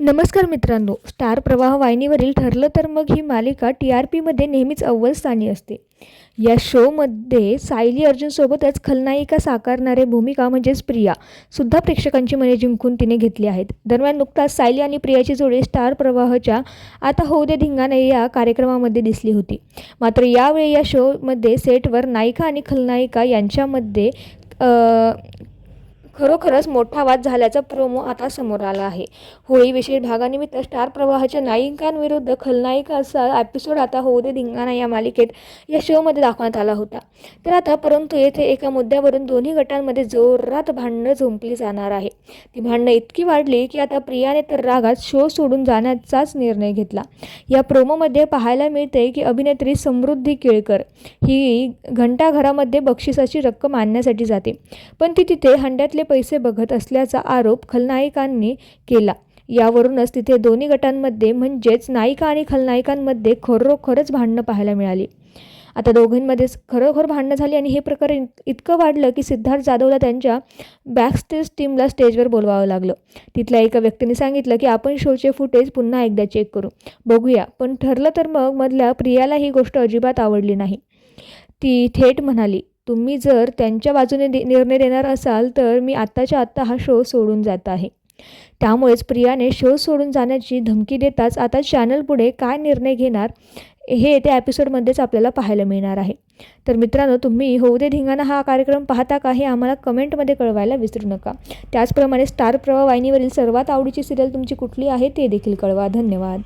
नमस्कार मित्रांनो स्टार प्रवाह वाहिनीवरील ठरलं तर मग ही मालिका टी आर पीमध्ये नेहमीच अव्वल स्थानी असते. या शोमध्ये सायली अर्जुनसोबतच खलनायिका साकारणारे भूमिका म्हणजेच प्रिया सुद्धा प्रेक्षकांची मने जिंकून तिने घेतली आहेत. दरम्यान नुकताच सायली आणि प्रियाची जोडी स्टार प्रवाहच्या आता होऊ दे धिंगाणे या कार्यक्रमामध्ये दिसली होती. मात्र यावेळी या शोमध्ये सेटवर नायिका आणि खलनायिका यांच्यामध्ये खरोखरच मोठा वाद झाल्याचा प्रोमो आता समोर आला आहे. होळी विशेष भागानिमित्त स्टार प्रवाहाच्या नायिकांविरुद्ध खलनायिका असा एपिसोड आता होऊ दे धिंगाणा या मालिकेत या शोमध्ये दाखवण्यात आला होता. तर आता परंतु येथे एका मुद्द्यावरून दोन्ही गटांमध्ये जोरात भांडणं झुंपली जाणार आहे. ती भांडणं इतकी वाढली की आता प्रियाने तर रागात शो सोडून जाण्याचाच निर्णय घेतला. या प्रोमोमध्ये पाहायला मिळते की अभिनेत्री समृद्धी केळकर ही घंटाघरामध्ये बक्षिसाची रक्कम आणण्यासाठी जाते. पण ती तिथे हंड्यातले पैसे बघत असल्याचा आरोप खलनायिकांनी केला. यावरूनच तिथे दोन्ही गटांमध्ये म्हणजेच नायिका आणि खलनायिकांमध्ये खरोखरच भांडणं पाहायला मिळाली. आता दोघींमध्ये खरोखर भांडणं झाली आणि हे प्रकरण इतकं वाढलं की सिद्धार्थ जाधवला त्यांच्या बॅकस्टेज टीमला स्टेजवर बोलवावं लागलं. तिथल्या एका व्यक्तीने सांगितलं की आपण शोचे फुटेज पुन्हा एकदा चेक करू. बघूया. पण ठरलं तर मग मधल्या प्रियाला ही गोष्ट अजिबात आवडली नाही. ती थेट म्हणाली तुम्ही जर त्यांच्या बाजूने दि- निर्णय देणार असाल तर मी आत्ताच्या आत्ता हा शो सोडून जात आहे. त्यामुळेच प्रियाने शो सोडून जाण्याची धमकी देताच आता चॅनल पुढे काय निर्णय घेणार हे त्या एपिसोडमध्येच आपल्याला पाहायला मिळणार आहे. तर मित्रांनो तुम्ही होऊ दे धिंगाणा हा कार्यक्रम पाहता का हे आम्हाला कमेंटमध्ये कळवायला विसरू नका. त्याचप्रमाणे स्टार प्रवाह वाहिनीवरील सर्वात आवडीची सिरियल तुमची कुठली आहे ते देखील कळवा. धन्यवाद.